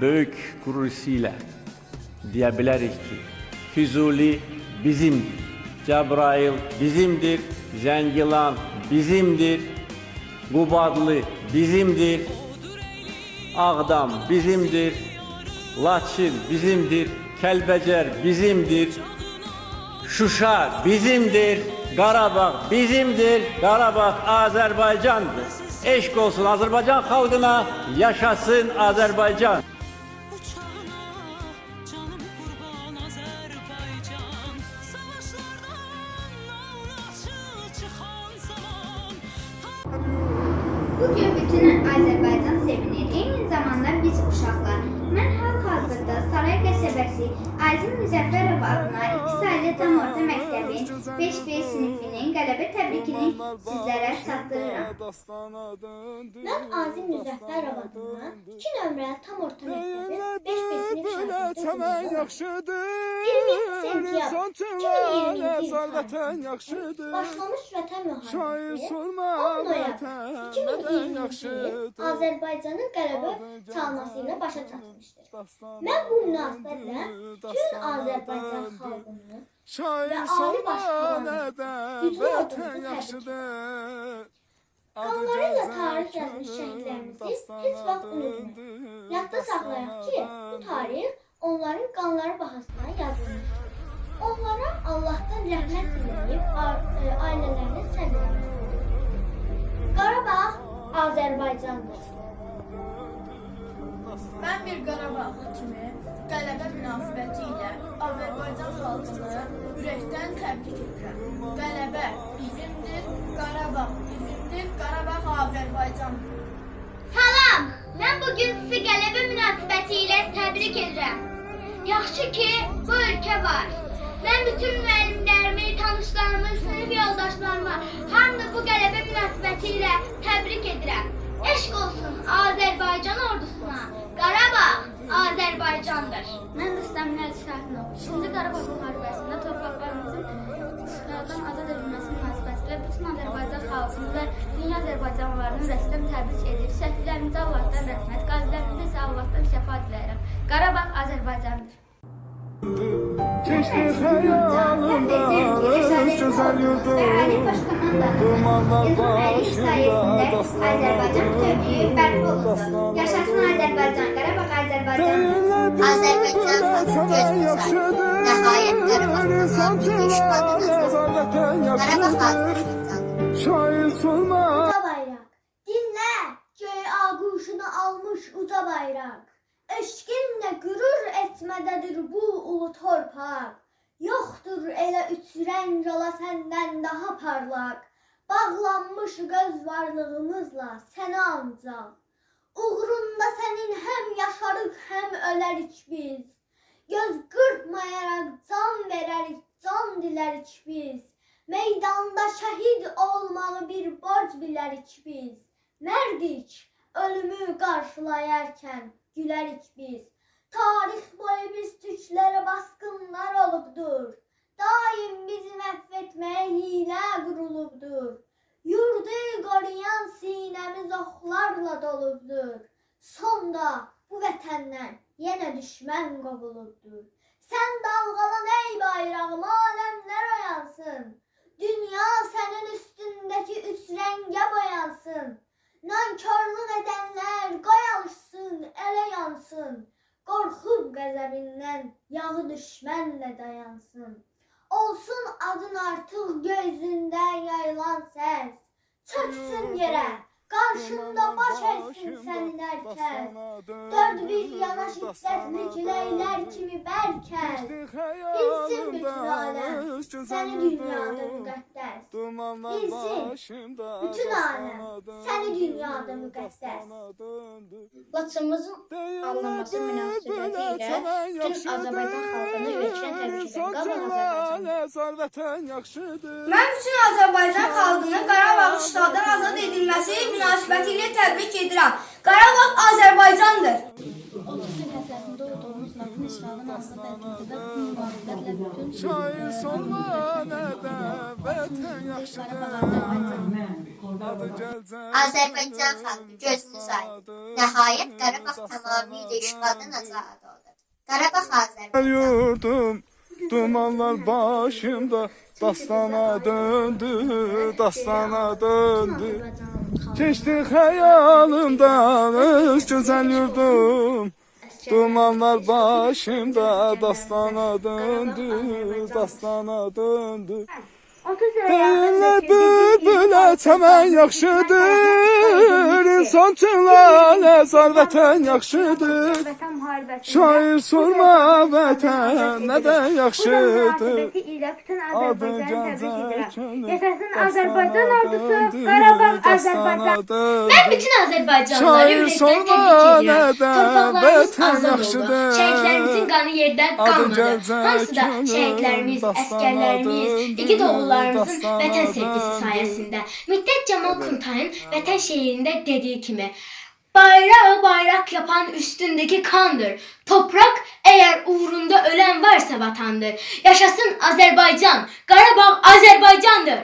büyük gururuyla diyebiliriz ki Füzuli bizimdir. Cebrail bizimdir. Zengilan bizimdir. Qubadlı bizimdir. Ağdam bizimdir. Laçın bizimdir. Kəlbəcər bizimdir. Şuşa bizimdir. Qarabağ bizimdir. Qarabağ Azərbaycandır. Eşq olsun Azərbaycan xalqına, yaşasın Azerbaycan Bugün bütün Azərbaycan sevinir. Eyni zamanda biz uşaqlar. Mən hal-hazırda Saray qəsəbəsi Azim Müzəffərov adına 2 saylı tam orta məktəbin 5B sinifinin qələbə təbrikini sizlərə çatdırıram. Mən Azim Müzəffərov adına 2 nömrəli tam orta məktəbi 5 sinif şagirdiyəm. 27 sentyabr 2020-ci ildə başlamış Vətən müharibəsi 10 noyabr 2020-ci il Azərbaycanın qələbə çalması ilə başa çatmışdır. Mən bu münasibətlə bütün Azərbaycan xalqını və ali başçılarını güclü oturdu təbrik Qanlarıyla tarix yazmış şəhidlərimizi heç vaxt unutmayın. Yadda saxlayaq ki, bu tarix onların qanları bahasına yazılmışdır. Onlara Allahdan rəhmət diləyib, e, ailələrinə səbr etsin. Qarabağ Azərbaycandır. Mən bir Qarabağlı kimi qələbə münasibəti ilə Azərbaycan xalqını ürəkdən təbrik edirəm. Qələbə bizimdir, Qarabağ bizimdir, Qarabağ Azərbaycandır. Salam! Mən bu gün sizi qələbə münasibəti ilə təbrik edirəm. Yaxşı ki, bu ölkə var. Mən bütün müəllimlərimi, tanışlarımı, sinif yoldaşlarımı hamını bu qələbə münasibəti ilə təbrik edirəm. Eşq olsun Azərbaycan Azərbaycandır. Mən Rüstəm Şahinov. 2-ci Qarabağ müharibəsində torpaqlarımızın işğaldan azad edilməsi münasibətilə bütün Azərbaycan xalqını və dünya Azərbaycanlılarını rəsmən təbrik edir. Şəhidlərimizə Allahdan rəhmət, qazilərimizə isə Allahdan şəfa diləyirəm. Qarabağ Azərbaycandır. Keşke hayalımda öz güzel yurdum Dumanlar başında Azərbaycan bütövlüyü bərpa olundu. Yaşasın Azərbaycan, Qarabağ Azərbaycandır. Azərbaycan xalqı gözümüzə nəhayət Qarabağdan işğaldan Qarabağ Azərbaycandır. Şair Uca bayraq, dinlə, göy ağuşunu almış uca bayraq. Eşqinlə qürur etmədədir bu ulu torpaq. Yoxdur elə üç rəng ola səndən daha parlaq. Bağlanmış göz varlığımızla sənə ancaq. Uğrunda sənin həm yaşarıq, həm ölərik biz. Göz qırpmayaraq can verərik, can dilərik biz. Meydanda şəhid olmağı bir borc bilərik biz. Mərdik, ölümü qarşılayarkən gülərik biz. Tarix boyu biz türklərə basqınlar olubdur. Daim bizi məhv etməyə hilə qurulubdur. Yurdu qoruyan sinəmiz oxlarla dolubdur. Sonda bu vətəndən yenə düşmən qovulubdur. Sən dalğalan ey bayrağım, aləmlər oyansın. Dünya sənin üstündəki üç rəngə boyansın. Nankörlük edənlər qoy. Qəzəbindən yağı düşmənlə dayansın. Olsun adın artıq gözündə yayılan səs. Çöksün yerə, qarşında baş əysin sənin hər kəs. Dörd bir yana şiddətli küləklər kimi bərkəz. Bilsin bütün aləm, səni dünyada müqəddəs. Dumanlar başında bütün aləm, səni dünyada müqəddəs. Laçınımızın alınması münasibəti ilə bütün Azərbaycan xalqını ürəkdən təbrik edirəm. Qabaq Azərbaycan. Mən bütün Azərbaycan xalqını Qarabağ işğaldan azad edilməsi münasibəti ilə təbrik edirəm. Qarabağ Azərbaycandır. 30 il həsrətində olduğumuz azad edildi və bu müvafiqətlə bütün Şair sorma nədə vətən yaxşıdır Adı gəlcək Azərbaycan Qarabağ tamamilə işğaldan azad oldu. Qarabağ Azərbaycan. yurdum Dumanlar başımda Dastana döndü Dastana döndü Keçdi xəyalımdan öz gözəl yurdum Dumanlar başımda dastana döndü, dastana döndü. Deyirlər bülbülə çəmən yaxşıdır, insan üçün lalə zar vətən yaxşıdır. Şair sorma vətən nədən yaxşıdır. Adı təbrik edirəm. Yaşasın Azərbaycan ordusu, Qarabağ Azərbaycan. Ben bütün tebrik ediyorum. neden Torpaklarımız vətən azad oldu. yaxşıdır. Şehitlerimizin kanı yerden Adı kalmadı. gəlcək Hamısı da könül, şehitlerimiz, dastana askerlerimiz, dastana vətən sevgisi sayesinde. Müddet Cemal Kuntay'ın vətən şehrinde dediği kimi Bayrağı bayrak yapan üstündeki kandır. Toprak eğer uğrunda ölen varsa vatandır. Yaşasın Azerbaycan. Qarabağ Azerbaycandır.